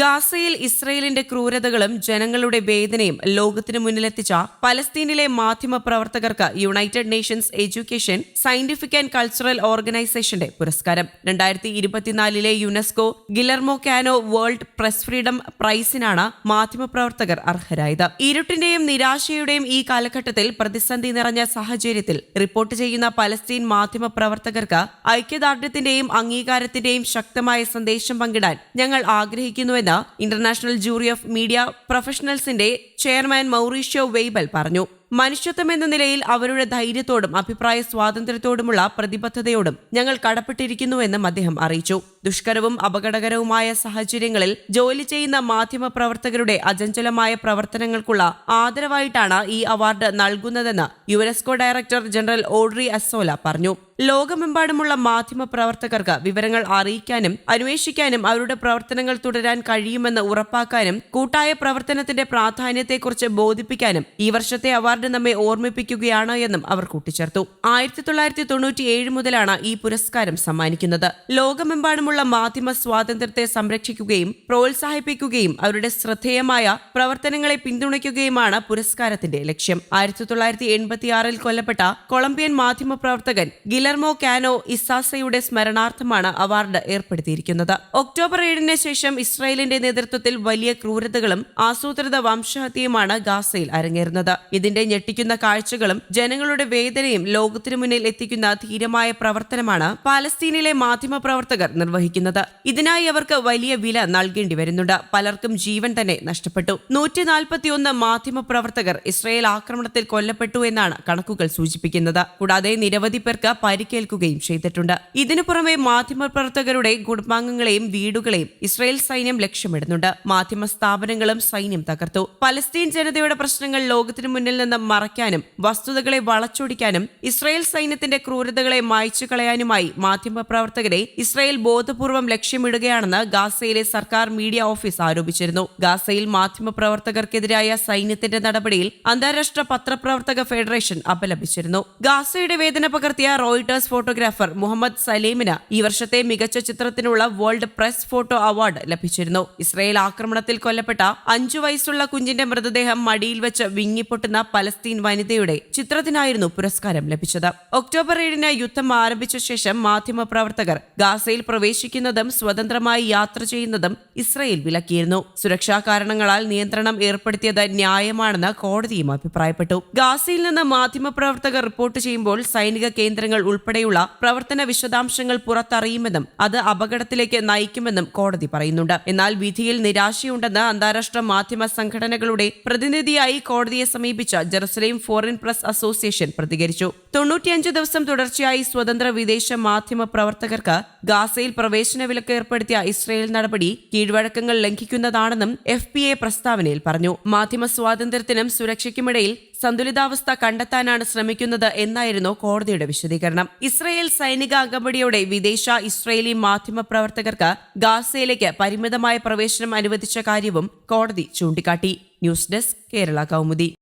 ഗാസയിൽ ഇസ്രയേലിന്റെ ക്രൂരതകളും ജനങ്ങളുടെ വേദനയും ലോകത്തിനു മുന്നിലെത്തിച്ച പലസ്തീനിലെ മാധ്യമ പ്രവർത്തകർക്ക് United Nations Education Scientific and Cultural ഓർഗനൈസേഷന്റെ പുരസ്കാരം. രണ്ടായിരത്തി ഇരുപത്തിനാലിലെ UNESCO Guillermo Cano World Press Freedom പ്രൈസിനാണ് മാധ്യമ പ്രവർത്തകർ അർഹരായത്. ഇരുട്ടിന്റെയും നിരാശയുടെയും ഈ കാലഘട്ടത്തിൽ പ്രതിസന്ധി നിറഞ്ഞ സാഹചര്യത്തിൽ റിപ്പോർട്ട് ചെയ്യുന്ന പലസ്തീൻ മാധ്യമ പ്രവർത്തകർക്ക് ഐക്യദാർഢ്യത്തിന്റെയും അംഗീകാരത്തിന്റെയും ശക്തമായ സന്ദേശം പങ്കിടാൻ ഞങ്ങൾ ആഗ്രഹിക്കുന്നുവെന്ന് ഇന്റർനാഷണൽ ജൂറി ഓഫ് മീഡിയ പ്രൊഫഷണൽസിന്റെ ചെയർമാൻ മൗറീഷ്യോ വെയ്ബൽ പറഞ്ഞു. മനുഷ്യത്വം എന്ന നിലയിൽ അവരുടെ ധൈര്യത്തോടും അഭിപ്രായ സ്വാതന്ത്ര്യത്തോടുമുള്ള പ്രതിബദ്ധതയോടും ഞങ്ങൾ കടപ്പെട്ടിരിക്കുന്നുവെന്നും അദ്ദേഹം അറിയിച്ചു. ദുഷ്കരവും അപകടകരവുമായ സാഹചര്യങ്ങളിൽ ജോലി ചെയ്യുന്ന മാധ്യമ പ്രവർത്തകരുടെ അചഞ്ചലമായ പ്രവർത്തനങ്ങൾക്കുള്ള ആദരവായിട്ടാണ് ഈ അവാർഡ് നൽകുന്നതെന്ന് UNESCO director general Audrey Azoulay പറഞ്ഞു. ലോകമെമ്പാടുമുള്ള മാധ്യമ പ്രവർത്തകർക്ക് വിവരങ്ങൾ അറിയിക്കാനും അന്വേഷിക്കാനും അവരുടെ പ്രവർത്തനങ്ങൾ തുടരാൻ കഴിയുമെന്ന് ഉറപ്പാക്കാനും കൂട്ടായ പ്രവർത്തനത്തിന്റെ പ്രാധാന്യത്തെക്കുറിച്ച് ബോധിപ്പിക്കാനും ഈ വർഷത്തെ അവാർഡ് നമ്മെ ഓർമ്മിപ്പിക്കുകയാണ് എന്നും അവർ കൂട്ടിച്ചേർത്തു. ആയിരത്തി തൊള്ളായിരത്തി തൊണ്ണൂറ്റി ഏഴ് മുതലാണ് ഈ പുരസ്കാരം സമ്മാനിക്കുന്നത്. ലോകമെമ്പാടുമുള്ള മാധ്യമ സ്വാതന്ത്ര്യത്തെ സംരക്ഷിക്കുകയും പ്രോത്സാഹിപ്പിക്കുകയും അവരുടെ ശ്രദ്ധേയമായ പ്രവർത്തനങ്ങളെ പിന്തുണയ്ക്കുകയുമാണ് പുരസ്കാരത്തിന്റെ ലക്ഷ്യം. ആയിരത്തി തൊള്ളായിരത്തി എൺപത്തിയാറിൽ കൊല്ലപ്പെട്ട കൊളംബിയൻ മാധ്യമപ്രവർത്തകൻ ഗിലർമോ കാനോ ഇസാസയുടെ സ്മരണാർത്ഥമാണ് അവാർഡ് ഏർപ്പെടുത്തിയിരിക്കുന്നത്. ഒക്ടോബർ ഏഴിന് ശേഷം ഇസ്രായേലിന്റെ നേതൃത്വത്തിൽ വലിയ ക്രൂരതകളും ആസൂത്രിത വംശഹത്യയുമാണ് ഗാസയിൽ അരങ്ങേറുന്നത്. ഇതിന്റെ ഞെട്ടിക്കുന്ന കാഴ്ചകളും ജനങ്ങളുടെ വേദനയും ലോകത്തിനു മുന്നിൽ എത്തിക്കുന്ന ധീരമായ പ്രവർത്തനമാണ് പാലസ്തീനിലെ മാധ്യമ പ്രവർത്തകർ നിർവഹിക്കുന്നത്. ഇതിനായി അവർക്ക് വലിയ വില നൽകേണ്ടി വരുന്നുണ്ട്. പലർക്കും ജീവൻ തന്നെ നഷ്ടപ്പെട്ടു. നൂറ്റി നാൽപ്പത്തിയൊന്ന് മാധ്യമ പ്രവർത്തകർ ഇസ്രായേൽ ആക്രമണത്തിൽ കൊല്ലപ്പെട്ടു എന്നാണ് കണക്കുകൾ സൂചിപ്പിക്കുന്നത്. കൂടാതെ നിരവധി പേർക്ക് പരിക്കേൽക്കുകയും ചെയ്തിട്ടുണ്ട്. ഇതിനു പുറമെ മാധ്യമ പ്രവർത്തകരുടെ കുടുംബാംഗങ്ങളെയും വീടുകളെയും ഇസ്രായേൽ സൈന്യം ലക്ഷ്യമിടുന്നുണ്ട്. മാധ്യമ സ്ഥാപനങ്ങളും സൈന്യം തകർത്തു. പലസ്തീൻ ജനതയുടെ പ്രശ്നങ്ങൾ ലോകത്തിനു മുന്നിൽ നിന്ന് മറയ്ക്കാനും വസ്തുതകളെ വളച്ചൊടിക്കാനും ഇസ്രായേൽ സൈന്യത്തിന്റെ ക്രൂരതകളെ മായ്ച്ചു കളയാനുമായി മാധ്യമ പ്രവർത്തകരെ ഇസ്രായേൽ ബോധപൂർവം ലക്ഷ്യമിടുകയാണെന്ന് ഗാസയിലെ സർക്കാർ മീഡിയ ഓഫീസ് ആരോപിച്ചിരുന്നു. ഗാസയിൽ മാധ്യമ പ്രവർത്തകർക്കെതിരായ സൈന്യത്തിന്റെ നടപടിയിൽ അന്താരാഷ്ട്ര പത്രപ്രവർത്തക ഫെഡറേഷൻ അപലപിച്ചിരുന്നു. ഗാസയുടെ വേദന പകർത്തിയ റോയിട്ടേഴ്സ് ഫോട്ടോഗ്രാഫർ മുഹമ്മദ് സലീമിന് ഈ വർഷത്തെ മികച്ച ചിത്രത്തിനുള്ള വേൾഡ് പ്രസ് ഫോട്ടോ അവാർഡ് ലഭിച്ചിരുന്നു. ഇസ്രയേൽ ആക്രമണത്തിൽ കൊല്ലപ്പെട്ട അഞ്ചു വയസ്സുള്ള കുഞ്ഞിന്റെ മൃതദേഹം മടിയിൽ വെച്ച് വിങ്ങിപ്പൊട്ടുന്ന പലസ്തീൻ വനിതയുടെ ചിത്രത്തിനായിരുന്നു പുരസ്കാരം ലഭിച്ചത്. ഒക്ടോബർ ഏഴിന് യുദ്ധം ആരംഭിച്ച ശേഷം മാധ്യമ പ്രവർത്തകർ ഗാസയിൽ പ്രവേശിക്കുന്നതും സ്വതന്ത്രമായി യാത്ര ചെയ്യുന്നതും ഇസ്രയേൽ വിലക്കിയിരുന്നു. സുരക്ഷാ കാരണങ്ങളാൽ നിയന്ത്രണം ഏർപ്പെടുത്തിയത് ന്യായമാണെന്ന് കോടതിയും അഭിപ്രായപ്പെട്ടു. ഗാസയിൽ നിന്ന് മാധ്യമ പ്രവർത്തകർ റിപ്പോർട്ട് ചെയ്യുമ്പോൾ സൈനിക കേന്ദ്രങ്ങൾ ഉൾപ്പെടെയുള്ള പ്രവർത്തന വിശദാംശങ്ങൾ പുറത്തറിയുമെന്നും അത് അപകടത്തിലേക്ക് നയിക്കുമെന്നും കോടതി പറയുന്നുണ്ട്. എന്നാൽ വിധിയിൽ നിരാശയുണ്ടെന്ന് അന്താരാഷ്ട്ര മാധ്യമ സംഘടനകളുടെ പ്രതിനിധിയായി കോടതിയെ സമീപിച്ച ജെറുസലേം ഫോറിൻ പ്രസ് അസോസിയേഷൻ പ്രതികരിച്ചു. തൊണ്ണൂറ്റിയഞ്ച് ദിവസം തുടർച്ചയായി സ്വതന്ത്ര വിദേശ മാധ്യമ പ്രവർത്തകർക്ക് ഗാസയിൽ പ്രവേശന വിലക്ക് ഏർപ്പെടുത്തിയ ഇസ്രയേൽ നടപടി കീഴ്വഴക്കങ്ങൾ ലംഘിക്കുന്നതാണെന്നും എഫ് പി എ പ്രസ്താവനയിൽ പറഞ്ഞു. മാധ്യമ സ്വാതന്ത്ര്യത്തിനും സുരക്ഷയ്ക്കുമിടയിൽ സന്തുലിതാവസ്ഥ കണ്ടെത്താനാണ് ശ്രമിക്കുന്നത് എന്നായിരുന്നു കോടതിയുടെ വിശദീകരണം. ഇസ്രയേൽ സൈനിക അകമ്പടിയോടെ വിദേശ ഇസ്രയേലി മാധ്യമ പ്രവർത്തകർക്ക് ഗാസയിലേക്ക് പരിമിതമായ പ്രവേശനം അനുവദിച്ച കാര്യവും കോടതി ചൂണ്ടിക്കാട്ടി. News desk Kerala Kaumudi.